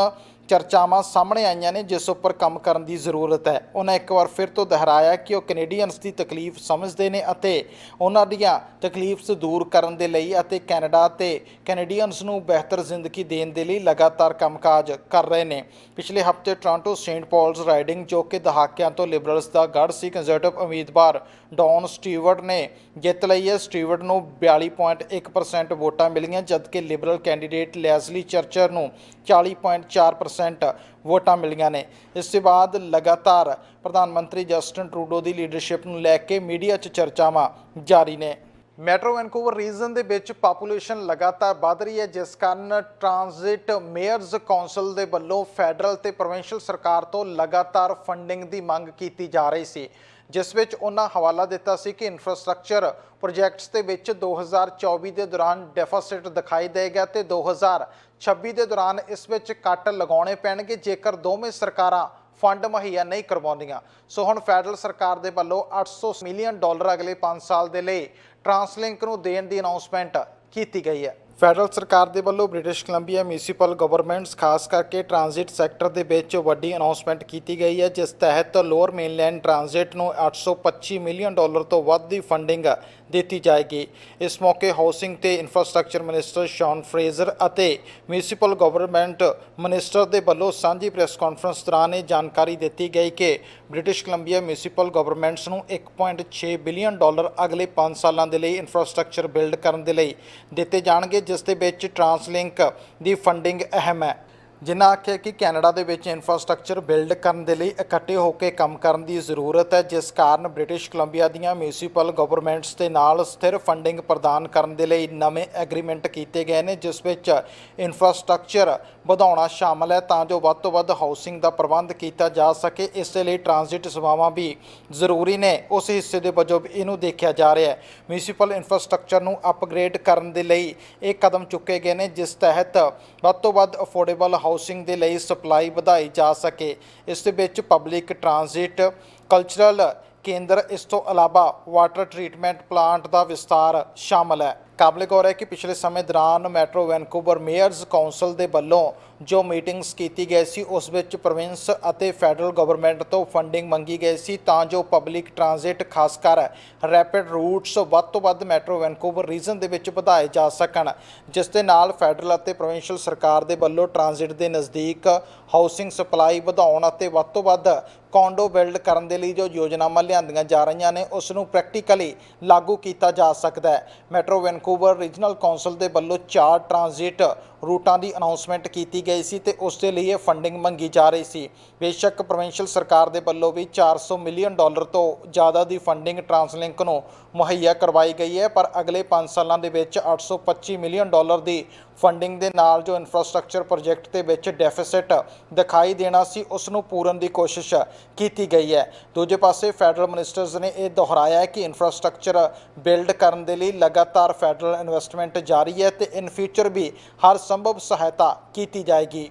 ਚਰਚਾਵਾਂ ਸਾਹਮਣੇ ਆਈਆਂ ਨੇ, ਜਿਸ ਉੱਪਰ ਕੰਮ ਕਰਨ ਦੀ ਜ਼ਰੂਰਤ ਹੈ। ਉਹਨਾਂ ਇੱਕ ਵਾਰ ਫਿਰ ਤੋਂ ਦੁਹਰਾਇਆ ਕਿ ਉਹ ਕੈਨੇਡੀਅਨਸ ਦੀ ਤਕਲੀਫ ਸਮਝਦੇ ਨੇ ਅਤੇ ਉਹਨਾਂ ਦੀਆਂ ਤਕਲੀਫਸ ਦੂਰ ਕਰਨ ਦੇ ਲਈ ਅਤੇ ਕੈਨੇਡਾ ਤੇ ਕੈਨੇਡੀਅਨਸ ਨੂੰ ਬਿਹਤਰ ਜ਼ਿੰਦਗੀ ਦੇਣ ਦੇ ਲਈ ਲਗਾਤਾਰ ਕੰਮਕਾਜ ਕਰ ਰਹੇ ਨੇ। ਪਿਛਲੇ ਹਫ਼ਤੇ ਟੋਰਾਂਟੋ ਸੇਂਟ ਪਾਲਸ ਰਾਈਡਿੰਗ, ਜੋ ਕਿ ਦਹਾਕਿਆਂ ਤੋਂ ਲਿਬਰਲਸ ਦਾ ਗੜ੍ਹ ਸੀ, ਕੰਜ਼ਰਵੇਟਿਵ ਉਮੀਦਵਾਰ ਡੌਨ ਸਟੀਵਰਟ ਨੇ ਜਿੱਤ ਲਈ ਹੈ। ਸਟੀਵਰਟ ਨੂੰ 42.1% ਵੋਟਾਂ ਮਿਲੀਆਂ, ਜਦਕਿ ਲਿਬਰਲ ਕੈਂਡੀਡੇਟ ਲੈਸਲੀ ਚਰਚਰ ਨੂੰ 40.4% ਵੋਟਾਂ ਮਿਲੀਆਂ ਨੇ। ਇਸ ਤੋਂ ਬਾਅਦ ਲਗਾਤਾਰ ਪ੍ਰਧਾਨ ਮੰਤਰੀ ਜਸਟਨ ਟਰੂਡੋ ਦੀ ਲੀਡਰਸ਼ਿਪ ਨੂੰ ਲੈ ਕੇ ਮੀਡੀਆ 'ਚ ਚਰਚਾਵਾਂ ਜਾਰੀ ਨੇ। ਮੈਟਰੋ ਵੈਨਕੂਵਰ ਰੀਜਨ ਦੇ ਵਿੱਚ ਪਾਪੂਲੇਸ਼ਨ ਲਗਾਤਾਰ ਵੱਧ ਰਹੀ ਹੈ, ਜਿਸ ਕਾਰਨ ਟ੍ਰਾਂਜ਼ਿਟ ਮੇਅਰਜ਼ ਕੌਂਸਲ ਦੇ ਵੱਲੋਂ ਫੈਡਰਲ ਤੇ ਪ੍ਰੋਵਿੰਸ਼ੀਅਲ ਸਰਕਾਰ ਤੋਂ ਲਗਾਤਾਰ ਫੰਡਿੰਗ ਦੀ ਮੰਗ ਕੀਤੀ ਜਾ ਰਹੀ ਸੀ। ਜਿਸ ਵਿੱਚ ਉਹਨਾਂ ਹਵਾਲਾ ਦਿੱਤਾ ਸੀ ਕਿ ਇਨਫਰਾਸਟ੍ਰਕਚਰ ਪ੍ਰੋਜੈਕਟਸ ਦੇ ਵਿੱਚ 2024 ਦੇ ਦੌਰਾਨ ਡੈਫਿਸਿਟ ਦਿਖਾਈ ਦੇਗਾ ਤੇ 2026 ਦੇ ਦੌਰਾਨ ਇਸ ਵਿੱਚ ਕੱਟ ਲਗਾਉਣੇ ਪੈਣਗੇ, ਜੇਕਰ ਦੋਵੇਂ ਸਰਕਾਰਾਂ ਫੰਡ ਮੁਹੱਈਆ ਨਹੀਂ ਕਰਵਾਉਂਦੀਆਂ। ਸੋ ਹੁਣ ਫੈਡਰਲ ਸਰਕਾਰ ਦੇ ਵੱਲੋਂ 800 ਮਿਲੀਅਨ ਡਾਲਰ ਅਗਲੇ 5 ਸਾਲ ਦੇ ਲਈ ਟਰਾਂਸਲਿੰਕ ਨੂੰ ਦੇਣ ਦੀ ਅਨਾਉਂਸਮੈਂਟ ਕੀਤੀ ਗਈ ਹੈ। ਫੈਡਰਲ ਸਰਕਾਰ ਦੇ ਵੱਲੋਂ ਬ੍ਰਿਟਿਸ਼ ਕੋਲੰਬੀਆ ਮਿਊਨਿਸਪਲ ਗਵਰਨਮੈਂਟਸ, ਖਾਸ ਕਰਕੇ ਟ੍ਰਾਂਜ਼ਿਟ ਸੈਕਟਰ ਦੇ ਵਿੱਚ ਵੱਡੀ ਅਨਾਉਂਸਮੈਂਟ ਕੀਤੀ ਗਈ ਹੈ, ਜਿਸ ਤਹਿਤ ਲੋਅਰ ਮੇਨਲੈਂਡ ਟ੍ਰਾਂਜ਼ਿਟ ਨੂੰ 825 ਮਿਲੀਅਨ ਡਾਲਰ ਤੋਂ ਵੱਧ ਦੀ ਫੰਡਿੰਗ ਦਿੱਤੀ ਜਾਏਗੀ। ਇਸ ਮੌਕੇ ਹਾਊਸਿੰਗ ਤੇ ਇਨਫਰਾਸਟ੍ਰਕਚਰ ਮਿਨਿਸਟਰ ਸ਼ੌਨ ਫਰੇਜ਼ਰ ਅਤੇ ਮਿਊਨਿਸਪਲ ਗਵਰਨਮੈਂਟ ਮਿਨਿਸਟਰ ਦੇ ਵੱਲੋਂ ਸਾਂਝੀ ਪ੍ਰੈਸ ਕਾਨਫਰੰਸ ਦੌਰਾਨ ਇਹ ਜਾਣਕਾਰੀ ਦਿੱਤੀ ਗਈ ਕਿ ਬ੍ਰਿਟਿਸ਼ ਕੋਲੰਬੀਆ ਮਿਊਨਿਸਪਲ ਗਵਰਨਮੈਂਟਸ ਨੂੰ 1.6 ਬਿਲੀਅਨ ਡਾਲਰ ਅਗਲੇ 5 ਸਾਲਾਂ ਦੇ ਲਈ ਇਨਫਰਾਸਟ੍ਰਕਚਰ ਬਿਲਡ ਕਰਨ ਦੇ ਲਈ ਦਿੱਤੇ ਜਾਣਗੇ ਜਿਸ ਦੇ ਵਿੱਚ ਟਰਾਂਸਲਿੰਕ ਦੀ ਫੰਡਿੰਗ ਅਹਿਮ ਹੈ। ਜਿਨ੍ਹਾਂ ਆਖਿਆ ਕਿ ਕੈਨੇਡਾ ਦੇ ਵਿੱਚ ਇਨਫਰਾਸਟ੍ਰਕਚਰ ਬਿਲਡ ਕਰਨ ਦੇ ਲਈ ਇਕੱਠੇ ਹੋ ਕੇ ਕੰਮ ਕਰਨ ਦੀ ਜ਼ਰੂਰਤ ਹੈ, ਜਿਸ ਕਾਰਨ ਬ੍ਰਿਟਿਸ਼ ਕੋਲੰਬੀਆ ਦੀਆਂ ਮਿਊਨਿਸਪਲ ਗਵਰਨਮੈਂਟਸ ਦੇ ਨਾਲ ਸਥਿਰ ਫੰਡਿੰਗ ਪ੍ਰਦਾਨ ਕਰਨ ਦੇ ਲਈ ਨਵੇਂ ਐਗਰੀਮੈਂਟ ਕੀਤੇ ਗਏ ਨੇ, ਜਿਸ ਵਿੱਚ ਇਨਫਰਾਸਟ੍ਰਕਚਰ ਵਧਾਉਣਾ ਸ਼ਾਮਲ ਹੈ ਤਾਂ ਜੋ ਵੱਧ ਤੋਂ ਵੱਧ ਹਾਊਸਿੰਗ ਦਾ ਪ੍ਰਬੰਧ ਕੀਤਾ ਜਾ ਸਕੇ। ਇਸ ਦੇ ਲਈ ਟ੍ਰਾਂਜ਼ਿਟ ਸੇਵਾਵਾਂ ਵੀ ਜ਼ਰੂਰੀ ਨੇ। ਉਸ ਹਿੱਸੇ ਦੇ ਵਜੋਂ ਵੀ ਇਹਨੂੰ ਦੇਖਿਆ ਜਾ ਰਿਹਾ ਹੈ। ਮਿਊਨਿਸਪਲ ਇਨਫਰਾਸਟ੍ਰਕਚਰ ਨੂੰ ਅਪਗ੍ਰੇਡ ਕਰਨ ਦੇ ਲਈ ਇਹ ਕਦਮ ਚੁੱਕੇ ਗਏ ਨੇ, ਜਿਸ ਤਹਿਤ ਵੱਧ ਤੋਂ ਵੱਧ ਅਫੋਰਡੇਬਲ ਹਾਊਸਿੰਗ ਦੇ ਲਈ ਸਪਲਾਈ ਵਧਾਈ ਜਾ ਸਕੇ। ਇਸ ਦੇ ਵਿੱਚ ਪਬਲਿਕ ਟ੍ਰਾਂਜਿਟ, ਕਲਚਰਲ ਕੇਂਦਰ, ਇਸ ਤੋਂ ਇਲਾਵਾ ਵਾਟਰ ਟ੍ਰੀਟਮੈਂਟ ਪਲਾਂਟ ਦਾ ਵਿਸਤਾਰ ਸ਼ਾਮਲ ਹੈ। ਕਾਬਲੇ ਗੌਰ ਹੈ ਕਿ ਪਿਛਲੇ ਸਮੇਂ ਦੌਰਾਨ ਮੈਟਰੋ ਵੈਨਕੂਵਰ ਮੇਅਰਜ਼ ਕੌਂਸਲ ਦੇ ਵੱਲੋਂ ਜੋ ਮੀਟਿੰਗਸ ਕੀਤੀ ਗਈ ਸੀ, ਉਸ ਵਿੱਚ ਪ੍ਰੋਵਿੰਸ ਅਤੇ ਫੈਡਰਲ ਗਵਰਨਮੈਂਟ ਤੋਂ ਫੰਡਿੰਗ ਮੰਗੀ ਗਈ ਸੀ, ਤਾਂ ਜੋ ਪਬਲਿਕ ਟਰਾਂਜ਼ਿਟ ਖਾਸ ਕਰ ਰੈਪਿਡ ਰੂਟਸ ਵੱਧ ਤੋਂ ਵੱਧ ਮੈਟਰੋ ਵੈਨਕੂਵਰ ਰੀਜਨ ਦੇ ਵਿੱਚ ਵਧਾਏ ਜਾ ਸਕਣ, ਜਿਸ ਦੇ ਨਾਲ ਫੈਡਰਲ ਅਤੇ ਪ੍ਰੋਵਿੰਸ਼ੀਅਲ ਸਰਕਾਰ ਦੇ ਵੱਲੋਂ ਟਰਾਂਜ਼ਿਟ ਦੇ ਨਜ਼ਦੀਕ ਹਾਊਸਿੰਗ ਸਪਲਾਈ ਵਧਾਉਣ ਅਤੇ ਵੱਧ ਤੋਂ ਵੱਧ ਕੌਂਡੋ ਬਿਲਡ ਕਰਨ ਦੇ ਲਈ ਜੋ ਯੋਜਨਾਵਾਂ ਲਿਆਂਦੀਆਂ ਜਾ ਰਹੀਆਂ ਨੇ, ਉਸ ਨੂੰ ਪ੍ਰੈਕਟੀਕਲੀ ਲਾਗੂ ਕੀਤਾ ਜਾ ਸਕਦਾ ਹੈ। ਮੈਟਰੋ ਵੈਨਕੂਵਰ ਰੀਜਨਲ ਕੌਂਸਲ ਦੇ ਵੱਲੋਂ ਚਾਰ ਟਰਾਂਜ਼ਿਟ ਰੂਟਾਂ ਦੀ ਅਨਾਉਂਸਮੈਂਟ ਕੀਤੀ ਗਈ ਸੀ ਤੇ ਉਸ ਦੇ ਲਈ ਇਹ ਫੰਡਿੰਗ ਮੰਗੀ ਜਾ ਰਹੀ ਸੀ। ਬੇਸ਼ੱਕ ਪ੍ਰੋਵਿੰਸ਼ੀਅਲ ਸਰਕਾਰ ਦੇ ਵੱਲੋਂ ਵੀ 400 ਮਿਲੀਅਨ ਡਾਲਰ ਤੋਂ ਜ਼ਿਆਦਾ ਦੀ ਫੰਡਿੰਗ ਟਰਾਂਸਲਿੰਕ ਨੂੰ ਮੁਹੱਈਆ ਕਰਵਾਈ ਗਈ ਹੈ, ਪਰ ਅਗਲੇ 5 ਸਾਲਾਂ ਦੇ ਵਿੱਚ 825 ਮਿਲੀਅਨ ਡਾਲਰ ਦੀ ਫੰਡਿੰਗ ਦੇ ਨਾਲ ਜੋ ਇਨਫਰਾਸਟ੍ਰਕਚਰ ਪ੍ਰੋਜੈਕਟ ਦੇ ਵਿੱਚ ਡੈਫਿਸਿਟ ਦਿਖਾਈ ਦੇਣਾ ਸੀ, ਉਸ ਨੂੰ ਪੂਰਨ ਦੀ ਕੋਸ਼ਿਸ਼ ਕੀਤੀ ਗਈ ਹੈ। ਦੂਜੇ ਪਾਸੇ ਫੈਡਰਲ ਮਿਨਿਸਟਰਸ ਨੇ ਇਹ ਦੁਹਰਾਇਆ ਹੈ ਕਿ ਇਨਫਰਾਸਟ੍ਰਕਚਰ ਬਿਲਡ ਕਰਨ ਦੇ ਲਈ ਲਗਾਤਾਰ ਫੈਡਰਲ ਇਨਵੈਸਟਮੈਂਟ ਜਾਰੀ ਹੈ ਤੇ ਇਨ ਫਿਊਚਰ ਵੀ ਹਰ ਸੰਭਵ ਸਹਾਇਤਾ ਕੀਤੀ ਜਾਏਗੀ।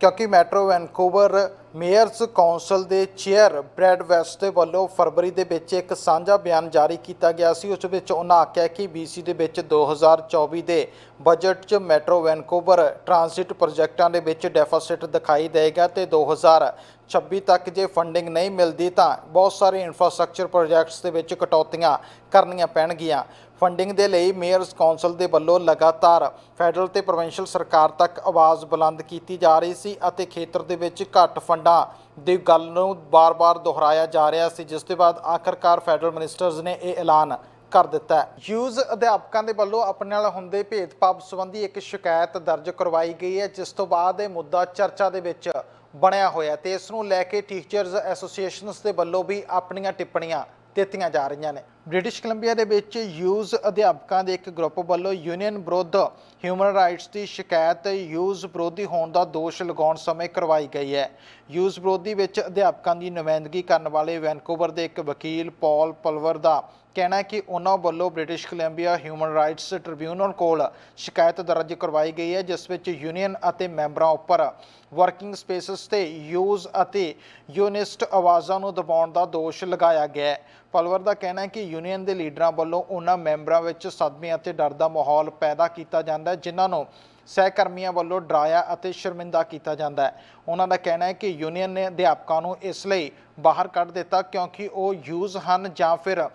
ਕਿਉਂਕਿ ਮੈਟਰੋ ਵੈਨਕੂਵਰ ਮੇਅਰਸ ਕੌਂਸਲ ਦੇ ਚੇਅਰ ਬ੍ਰੈਡ ਵੈਸਟ ਦੇ ਵੱਲੋਂ ਫਰਵਰੀ ਦੇ ਵਿੱਚ ਇੱਕ ਸਾਂਝਾ ਬਿਆਨ ਜਾਰੀ ਕੀਤਾ ਗਿਆ ਸੀ। ਉਸ ਵਿੱਚ ਉਹਨਾਂ ਆਖਿਆ ਕਿ BC ਦੇ ਵਿੱਚ 2024 ਦੇ ਬਜਟ 'ਚ ਮੈਟਰੋ ਵੈਨਕੂਵਰ ਟ੍ਰਾਂਜ਼ਿਟ ਪ੍ਰੋਜੈਕਟਾਂ ਦੇ ਵਿੱਚ ਡੈਫਿਸਿਟ ਦਿਖਾਈ ਦੇਗਾ ਤੇ 2026 ਤੱਕ ਜੇ ਫੰਡਿੰਗ ਨਹੀਂ ਮਿਲਦੀ ਤਾਂ ਬਹੁਤ ਸਾਰੇ ਇਨਫਰਾਸਟ੍ਰਕਚਰ ਪ੍ਰੋਜੈਕਟਸ ਦੇ ਵਿੱਚ ਕਟੌਤੀਆਂ ਕਰਨੀਆਂ ਪੈਣਗੀਆਂ। ਫੰਡਿੰਗ ਦੇ ਲਈ ਮੇਅਰਸ ਕੌਂਸਲ ਦੇ ਵੱਲੋਂ ਲਗਾਤਾਰ ਫੈਡਰਲ ਤੇ ਪ੍ਰੋਵਿੰਸ਼ੀਅਲ ਸਰਕਾਰ ਤੱਕ ਆਵਾਜ਼ ਬੁਲੰਦ ਕੀਤੀ ਜਾ ਰਹੀ ਸੀ ਅਤੇ ਖੇਤਰ ਦੇ ਵਿੱਚ ਘੱਟ ਫੰਡਾਂ ਦੀ ਗੱਲ ਨੂੰ ਬਾਰ-ਬਾਰ ਦੁਹਰਾਇਆ ਜਾ ਰਿਹਾ ਸੀ, ਜਿਸ ਦੇ ਬਾਅਦ ਆਖਰਕਾਰ ਫੈਡਰਲ ਮਿਨਿਸਟਰਸ ਨੇ ਇਹ ਐਲਾਨ ਕਰ ਦਿੱਤਾ ਯੂਜ਼ ਅਧਿਆਪਕਾਂ ਦੇ ਵੱਲੋਂ ਆਪਣੇ ਨਾਲ ਹੁੰਦੇ ਭੇਦਭਾਵ ਸੰਬੰਧੀ ਇੱਕ ਸ਼ਿਕਾਇਤ ਦਰਜ ਕਰਵਾਈ ਗਈ ਹੈ, ਜਿਸ ਤੋਂ ਬਾਅਦ ਇਹ ਮੁੱਦਾ ਚਰਚਾ ਦੇ ਵਿੱਚ ਬਣਿਆ ਹੋਇਆ ਤੇ ਇਸ ਨੂੰ ਲੈ ਕੇ ਟੀਚਰਸ ਐਸੋਸੀਏਸ਼ਨਸ ਦੇ ਵੱਲੋਂ ਵੀ ਆਪਣੀਆਂ ਟਿੱਪਣੀਆਂ ਦਿੱਤੀਆਂ ਜਾ ਰਹੀਆਂ ਨੇ। ਬ੍ਰਿਟਿਸ਼ ਕੋਲੰਬੀਆ ਦੇ ਵਿੱਚ ਯੂਜ਼ ਅਧਿਆਪਕਾਂ ਦੇ ਇੱਕ ਗਰੁੱਪ ਵੱਲੋਂ ਯੂਨੀਅਨ ਵਿਰੁੱਧ ਹਿਊਮਨ ਰਾਈਟਸ ਦੀ ਸ਼ਿਕਾਇਤ ਯੂਜ਼ ਵਿਰੋਧੀ ਹੋਣ ਦਾ ਦੋਸ਼ ਲਗਾਉਣ ਸਮੇਂ ਕਰਵਾਈ ਗਈ ਹੈ। ਯੂਜ਼ ਵਿਰੋਧੀ ਵਿੱਚ ਅਧਿਆਪਕਾਂ ਦੀ ਨੁਮਾਇੰਦਗੀ ਕਰਨ ਵਾਲੇ ਵੈਨਕੂਵਰ ਦੇ ਇੱਕ ਵਕੀਲ ਪੌਲ ਪਲਵਰ ਦਾ ਕਹਿਣਾ ਹੈ ਕਿ ਉਹਨਾਂ ਵੱਲੋਂ British Columbia human rights tribunal ਕੋਲ ਸ਼ਿਕਾਇਤ ਦਰਜ ਕਰਵਾਈ ਗਈ ਹੈ, ਜਿਸ ਵਿੱਚ ਯੂਨੀਅਨ ਅਤੇ ਮੈਂਬਰਾਂ ਉੱਪਰ ਵਰਕਿੰਗ ਸਪੇਸਸ ਤੇ ਯੂਜ਼ ਅਤੇ ਯੂਨਿਸਟ ਆਵਾਜ਼ਾਂ ਨੂੰ ਦਬਾਉਣ ਦਾ ਦੋਸ਼ ਲਗਾਇਆ ਗਿਆ ਹੈ। ਪਲਵਰ ਦਾ ਕਹਿਣਾ ਹੈ ਕਿ ਯੂਨੀਅਨ ਦੇ ਲੀਡਰਾਂ ਵੱਲੋਂ ਉਹਨਾਂ ਮੈਂਬਰਾਂ ਵਿੱਚ ਸਦਮੇ ਅਤੇ ਡਰ ਦਾ ਮਾਹੌਲ ਪੈਦਾ ਕੀਤਾ ਜਾਂਦਾ ਹੈ, ਜਿਨ੍ਹਾਂ ਨੂੰ ਸਹਿਕਰਮੀਆਂ ਵੱਲੋਂ ਡਰਾਇਆ ਅਤੇ ਸ਼ਰਮਿੰਦਾ ਕੀਤਾ ਜਾਂਦਾ ਹੈ। ਉਹਨਾਂ ਦਾ ਕਹਿਣਾ ਹੈ ਕਿ ਯੂਨੀਅਨ ਨੇ ਅਧਿਆਪਕਾਂ ਨੂੰ ਇਸ ਲਈ ਬਾਹਰ ਕੱਢ ਦਿੱਤਾ ਕਿਉਂਕਿ ਉਹ ਯੂਜ਼ ਹਨ ਜਾਂ ਫਿਰ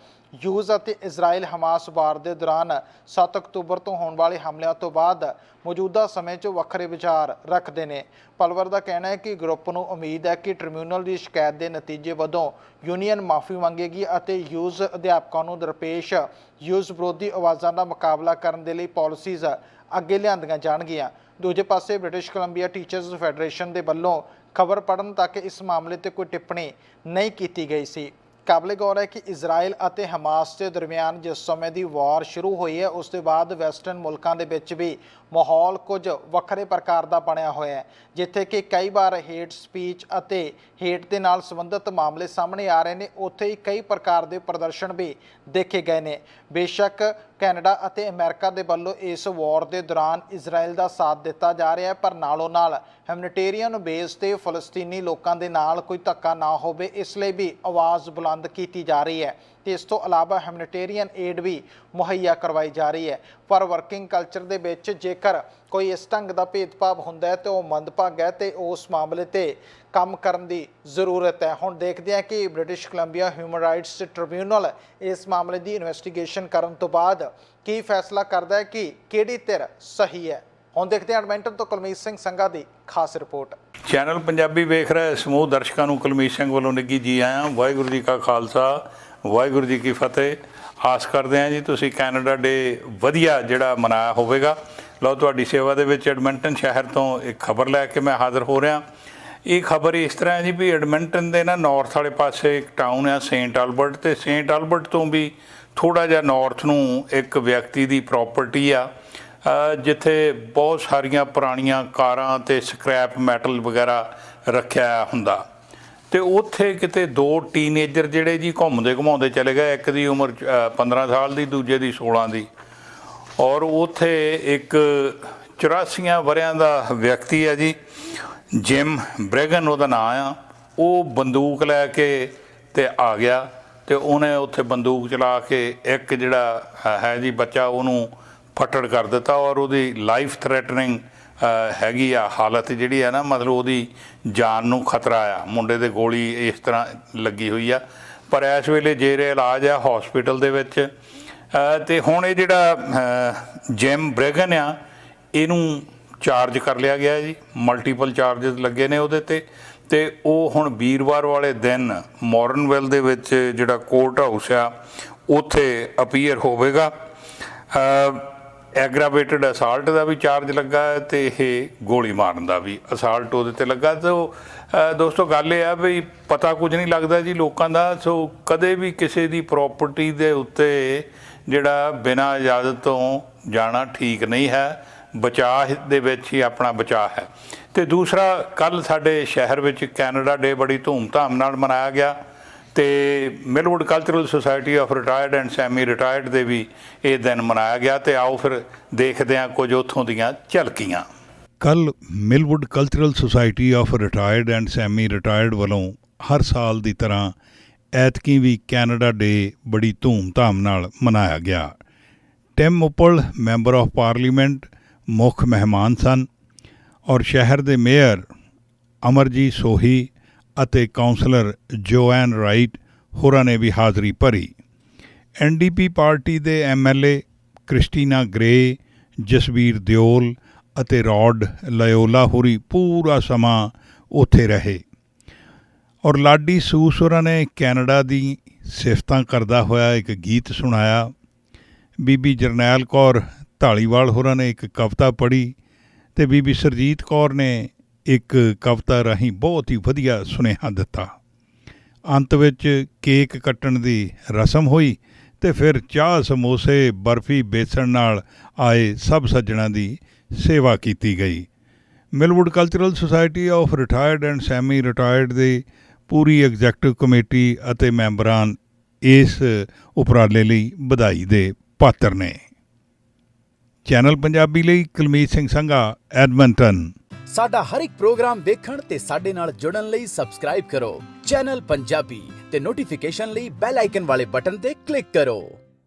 ਯੂਜ਼ ਅਤੇ ਇਜ਼ਰਾਈਲ ਹਮਾਸ ਵਾਰ ਦੇ ਦੌਰਾਨ 7 ਅਕਤੂਬਰ ਤੋਂ ਹੋਣ ਵਾਲੇ ਹਮਲਿਆਂ ਤੋਂ ਬਾਅਦ ਮੌਜੂਦਾ ਸਮੇਂ 'ਚ ਵੱਖਰੇ ਵਿਚਾਰ ਰੱਖਦੇ ਨੇ। ਪਲਵਰ ਦਾ ਕਹਿਣਾ ਹੈ ਕਿ ਗਰੁੱਪ ਨੂੰ ਉਮੀਦ ਹੈ ਕਿ ਟ੍ਰਿਬਿਊਨਲ ਦੀ ਸ਼ਿਕਾਇਤ ਦੇ ਨਤੀਜੇ ਵਜੋਂ ਯੂਨੀਅਨ ਮਾਫੀ ਮੰਗੇਗੀ ਅਤੇ ਯੂਜ਼ ਅਧਿਆਪਕਾਂ ਨੂੰ ਦਰਪੇਸ਼ ਯੂਜ਼ ਵਿਰੋਧੀ ਆਵਾਜ਼ਾਂ ਦਾ ਮੁਕਾਬਲਾ ਕਰਨ ਦੇ ਲਈ ਪਾਲਿਸੀਜ਼ ਅੱਗੇ ਲਿਆਂਦੀਆਂ ਜਾਣਗੀਆਂ। ਦੂਜੇ ਪਾਸੇ ਬ੍ਰਿਟਿਸ਼ ਕੋਲੰਬੀਆ ਟੀਚਰਸ ਫੈਡਰੇਸ਼ਨ ਦੇ ਵੱਲੋਂ ਖਬਰ ਪੜਨ ਤੱਕ ਇਸ ਮਾਮਲੇ ਤੇ ਕੋਈ ਟਿੱਪਣੀ ਨਹੀਂ ਕੀਤੀ ਗਈ ਸੀ। ਕਾਬਲੇ ਗੌਰ ਹੈ ਕਿ ਇਜ਼ਰਾਈਲ ਅਤੇ ਹਮਾਸ ਦੇ ਦਰਮਿਆਨ ਜਿਸ ਸਮੇਂ ਦੀ ਵਾਰ ਸ਼ੁਰੂ ਹੋਈ ਹੈ, ਉਸ ਤੋਂ ਬਾਅਦ ਵੈਸਟਰਨ ਮੁਲਕਾਂ ਦੇ ਵਿੱਚ ਵੀ ਮਾਹੌਲ ਕੁਝ ਵੱਖਰੇ ਪ੍ਰਕਾਰ ਦਾ ਬਣਿਆ ਹੋਇਆ ਹੈ, ਜਿੱਥੇ ਕਿ ਕਈ ਵਾਰ ਹੇਟ ਸਪੀਚ ਅਤੇ ਹੇਟ ਦੇ ਨਾਲ ਸੰਬੰਧਿਤ ਮਾਮਲੇ ਸਾਹਮਣੇ ਆ ਰਹੇ ਨੇ, ਉੱਥੇ ਹੀ ਕਈ ਪ੍ਰਕਾਰ ਦੇ ਪ੍ਰਦਰਸ਼ਨ ਵੀ ਦੇਖੇ ਗਏ ਨੇ। ਬੇਸ਼ੱਕ ਕੈਨੇਡਾ ਅਤੇ ਅਮਰੀਕਾ ਦੇ ਵੱਲੋਂ ਇਸ ਵਾਰ ਦੇ ਦੌਰਾਨ ਇਜ਼ਰਾਈਲ ਦਾ ਸਾਥ ਦਿੱਤਾ ਜਾ ਰਿਹਾ ਹੈ, ਪਰ ਨਾਲੋਂ ਨਾਲ ਹਮਨਿਟੇਰੀਅਨ ਬੇਸ ਤੇ ਫਲਸਤੀਨੀ ਲੋਕਾਂ ਦੇ ਨਾਲ ਕੋਈ ਧੱਕਾ ਨਾ ਹੋਵੇ, ਇਸ ਲਈ ਵੀ ਆਵਾਜ਼ ਬੁਲੰਦ ਕੀਤੀ ਜਾ ਰਹੀ ਹੈ। ਤੇ ਇਸ ਤੋਂ ਇਲਾਵਾ ਹਮਨਿਟੇਰੀਅਨ ਏਡ ਵੀ ਮੁਹੱਈਆ ਕਰਵਾਈ ਜਾ ਰਹੀ ਹੈ। ਪਰ ਵਰਕਿੰਗ ਕਲਚਰ ਦੇ ਵਿੱਚ ਜੇਕਰ ਕੋਈ ਇਸ ਢੰਗ ਦਾ ਭੇਦਭਾਵ ਹੁੰਦਾ ਹੈ ਤੇ ਉਹ ਮੰਦਭਾਗ ਹੈ ਤੇ ਉਸ ਮਾਮਲੇ ਤੇ ਕੰਮ ਕਰਨ ਦੀ ਜ਼ਰੂਰਤ ਹੈ। ਹੁਣ ਦੇਖਦੇ ਹਾਂ ਕਿ British Columbia human rights tribunal ਇਸ ਮਾਮਲੇ ਦੀ ਇਨਵੈਸਟੀਗੇਸ਼ਨ ਕਰਨ ਤੋਂ ਬਾਅਦ ਕੀ ਫੈਸਲਾ ਕਰਦਾ ਹੈ ਕਿ ਕਿਹੜੀ ਧਿਰ ਸਹੀ ਹੈ। ਹੁਣ ਦੇਖਦੇ ਹਾਂ ਐਡਮਿੰਟਨ ਤੋਂ ਕੁਲਮੀਤ ਸਿੰਘ ਸੰਘਾ ਦੀ ਖਾਸ ਰਿਪੋਰਟ। ਚੈਨਲ ਪੰਜਾਬੀ ਵੇਖ ਰਹੇ ਸਮੂਹ ਦਰਸ਼ਕਾਂ ਨੂੰ ਕੁਲਮੀਤ ਸਿੰਘ ਵੱਲੋਂ ਨਿੱਗੀ ਜੀ ਆਇਆਂ। ਵਾਹਿਗੁਰੂ ਜੀ ਕਾ ਖਾਲਸਾ। ਵਾਹਿਗੁਰੂ ਜੀ ਕੀ ਫਤਿਹ। ਆਸ ਕਰਦੇ ਹਾਂ ਜੀ ਤੁਸੀਂ ਕੈਨੇਡਾ ਡੇ ਵਧੀਆ ਜਿਹੜਾ ਮਨਾਇਆ ਹੋਵੇਗਾ। ਲਓ ਤੁਹਾਡੀ ਸੇਵਾ ਦੇ ਵਿੱਚ ਐਡਮਿੰਟਨ ਸ਼ਹਿਰ ਤੋਂ ਇੱਕ ਖਬਰ ਲੈ ਕੇ ਮੈਂ ਹਾਜ਼ਰ ਹੋ ਰਿਹਾ। ਇਹ ਖਬਰ ਇਸ ਤਰ੍ਹਾਂ ਹੈ ਜੀ ਵੀ ਐਡਮਿੰਟਨ ਦੇ ਨਾ ਨਾਰਥ ਵਾਲੇ ਪਾਸੇ ਇੱਕ ਟਾਊਨ ਆ ਸੇਂਟ ਆਲਬਰਟ ਤੇ ਸੇਂਟ ਆਲਬਰਟ ਤੋਂ ਵੀ ਥੋੜਾ ਜਿਹਾ ਨਾਰਥ ਨੂੰ ਇੱਕ ਵਿਅਕਤੀ ਦੀ ਪ੍ਰਾਪਰਟੀ ਆ। ਜਿੱਥੇ ਬਹੁਤ ਸਾਰੀਆਂ ਪੁਰਾਣੀਆਂ ਕਾਰਾਂ ਤੇ ਸਕ੍ਰੈਪ ਮੈਟਲ ਵਗੈਰਾ ਰੱਖਿਆ ਹੁੰਦਾ। ਤੇ ਉੱਥੇ ਕਿਤੇ ਦੋ ਟੀਨੇਜਰ ਜਿਹੜੇ ਜੀ ਘੁੰਮਦੇ ਘੁਮਾਉਂਦੇ ਚਲੇ ਗਏ ਇੱਕ ਦੀ ਉਮਰ ਅ, 15 ਸਾਲ ਦੀ ਦੂਜੇ ਦੀ 16 ਦੀ। ਔਰ ਉੱਥੇ ਇੱਕ 84 ਵਰਿਆਂ ਦਾ ਵਿਅਕਤੀ ਹੈ ਜੀ ਜਿਮ ਬ੍ਰੈਗਨ ਉਹਦਾ ਨਾਮ ਆ। ਉਹ ਬੰਦੂਕ ਲੈ ਕੇ ਤੇ ਆ ਗਿਆ ਤੇ ਉਹਨੇ ਉੱਥੇ ਬੰਦੂਕ ਚਲਾ ਕੇ ਇੱਕ ਜਿਹੜਾ ਹੈ ਜੀ ਬੱਚਾ ਉਹਨੂੰ ਫੱਟੜ ਕਰ ਦਿੱਤਾ ਔਰ ਉਹਦੀ ਲਾਈਫ ਥ੍ਰੈਟਨਿੰਗ ਹੈਗੀ ਆ ਹਾਲਤ ਜਿਹੜੀ ਆ ਨਾ ਮਤਲਬ ਉਹਦੀ ਜਾਨ ਨੂੰ ਖਤਰਾ ਆ। ਮੁੰਡੇ ਦੇ ਗੋਲੀ ਇਸ ਤਰ੍ਹਾਂ ਲੱਗੀ ਹੋਈ ਆ। ਪਰ ਇਸ ਵੇਲੇ ਜੇਰੇ ਇਲਾਜ ਆ ਹਸਪੀਟਲ ਦੇ ਵਿੱਚ ਅ, ਤੇ ਹੁਣ ਇਹ ਜਿਹੜਾ ਜਿਮ ਬ੍ਰੈਗਨ ਆ ਇਹਨੂੰ ਚਾਰਜ ਕਰ ਲਿਆ ਗਿਆ ਜੀ। ਮਲਟੀਪਲ ਚਾਰजेस ਲੱਗੇ ਨੇ ਉਹਦੇ ਤੇ। ਤੇ ਉਹ ਹੁਣ ਵੀਰਵਾਰ ਵਾਲੇ ਦਿਨ ਮੌਰਨਵੈਲ ਦੇ ਵਿੱਚ ਜਿਹੜਾ ਕੋਰਟ ਹਾਊਸ ਆ ਉੱਥੇ ਅਪੀਅਰ ਹੋਵੇਗਾ। ਐਗਰਾਵੇਟਡ ਅਸਾਲਟ ਦਾ ਵੀ ਚਾਰਜ ਲੱਗਾ ਹੈ ਤੇ ਇਹ ਗੋਲੀ ਮਾਰਨ ਦਾ ਵੀ ਅਸਾਲਟ ਉਹਦੇ ਤੇ ਲੱਗਾ। ਸੋ ਦੋਸਤੋ, ਗੱਲ ਇਹ ਆ ਵੀ ਪਤਾ ਕੁਝ ਨਹੀਂ ਲੱਗਦਾ ਜੀ ਲੋਕਾਂ ਦਾ। ਸੋ, ਕਦੇ ਵੀ ਕਿਸੇ ਦੀ ਪ੍ਰਾਪਰਟੀ ਦੇ ਉੱਤੇ ਜਿਹੜਾ ਬਿਨਾਂ ਇਜਾਜ਼ਤ ਤੋਂ ਜਾਣਾ ਠੀਕ ਨਹੀਂ ਹੈ, ਬਚਾਅ ਦੇ ਵਿੱਚ ਹੀ ਆਪਣਾ ਬਚਾਅ ਹੈ। ਤੇ ਦੂਸਰਾ ਕੱਲ ਸਾਡੇ ਸ਼ਹਿਰ ਵਿੱਚ ਕੈਨੇਡਾ ਡੇ ਬੜੀ ਧੂਮਧਾਮ ਨਾਲ ਮਨਾਇਆ ਗਿਆ। ਤੇ Millwood cultural society of retired and semi retired ਦੇ ਵੀ ਇਹ ਦਿਨ ਮਨਾਇਆ ਗਿਆ ਤੇ ਆਓ ਫਿਰ ਦੇਖਦੇ ਹਾਂ ਕੁਝ ਉੱਥੋਂ ਦੀਆਂ ਝਲਕੀਆਂ। ਕੱਲ Millwood cultural society of retired and semi retired ਵੱਲੋਂ ਹਰ ਸਾਲ ਦੀ ਤਰ੍ਹਾਂ ਐਤਕੀ ਵੀ ਕੈਨੇਡਾ ਡੇ ਬੜੀ ਧੂਮ-ਧਾਮ ਨਾਲ ਮਨਾਇਆ ਗਿਆ। Tim Uppal, member of parliament, ਮੁੱਖ ਮਹਿਮਾਨ ਸਨ ਔਰ ਸ਼ਹਿਰ ਦੇ ਮੇਅਰ ਅਮਰਜੀਤ ਸੋਹੀ ਅਤੇ ਕਾਉਂਸਲਰ ਜੋਐਨ ਰਾਈਟ ਹੋਰਾਂ ਨੇ ਵੀ ਹਾਜ਼ਰੀ ਭਰੀ। ਐਨਡੀਪੀ ਪਾਰਟੀ ਦੇ MLA Christina Gray, Jasveer Deol ਅਤੇ ਰੌਡ ਲਯੋਲਾ ਹੋਰੀ ਪੂਰਾ ਸਮਾਂ ਉੱਥੇ ਰਹੇ। ਔਰ ਲਾਡੀ ਸੂਸ ਹੋਰਾਂ ਨੇ ਕੈਨੇਡਾ ਦੀ ਸਿਫਤਾਂ ਕਰਦਾ ਹੋਇਆ ਇੱਕ ਗੀਤ ਸੁਣਾਇਆ। ਬੀਬੀ ਜਰਨੈਲ ਕੌਰ ਢਾਲੀਵਾਲ ਹੋਰਾਂ ਨੇ ਇੱਕ ਕਵਿਤਾ ਪੜ੍ਹੀ ਤੇ ਬੀਬੀ ਸਰਜੀਤ ਕੌਰ ਨੇ ਇੱਕ ਕਵਿਤਾ ਰਾਹੀਂ ਬਹੁਤ ਹੀ ਵਧੀਆ ਸੁਨੇਹਾ ਦਿੱਤਾ। ਅੰਤ ਵਿੱਚ ਕੇਕ ਕੱਟਣ ਦੀ ਰਸਮ ਹੋਈ ਤੇ ਫਿਰ ਚਾਹ ਸਮੋਸੇ, ਬਰਫੀ ਬੇਸਣ ਨਾਲ ਆਏ ਸਭ ਸੱਜਣਾ ਦੀ ਸੇਵਾ ਕੀਤੀ ਗਈ। Millwood cultural society of retired and semi retired ਦੇ ਪੂਰੀ ਐਗਜ਼ੈਕਟਿਵ ਕਮੇਟੀ ਅਤੇ ਮੈਂਬਰਾਂ ਇਸ ਉਪਰਾਲੇ ਲਈ ਵਧਾਈ ਦੇ ਪਾਤਰ ਨੇ। ਚੈਨਲ ਪੰਜਾਬੀ ਲਈ ਕੁਲਮੀਤ ਸਿੰਘ ਸੰਘਾ, ਐਡਮੰਟਨ। ਸਾਡਾ ਹਰ ਇੱਕ ਪ੍ਰੋਗਰਾਮ ਵੇਖਣ ਤੇ ਸਾਡੇ ਨਾਲ ਜੁੜਨ ਲਈ ਸਬਸਕ੍ਰਾਈਬ ਕਰੋ। ਚੈਨਲ ਪੰਜਾਬੀ ਤੇ ਨੋਟੀਫਿਕੇਸ਼ਨ ਲਈ ਬੈਲ ਆਈਕਨ ਵਾਲੇ ਬਟਨ ਤੇ ਕਲਿੱਕ ਕਰੋ।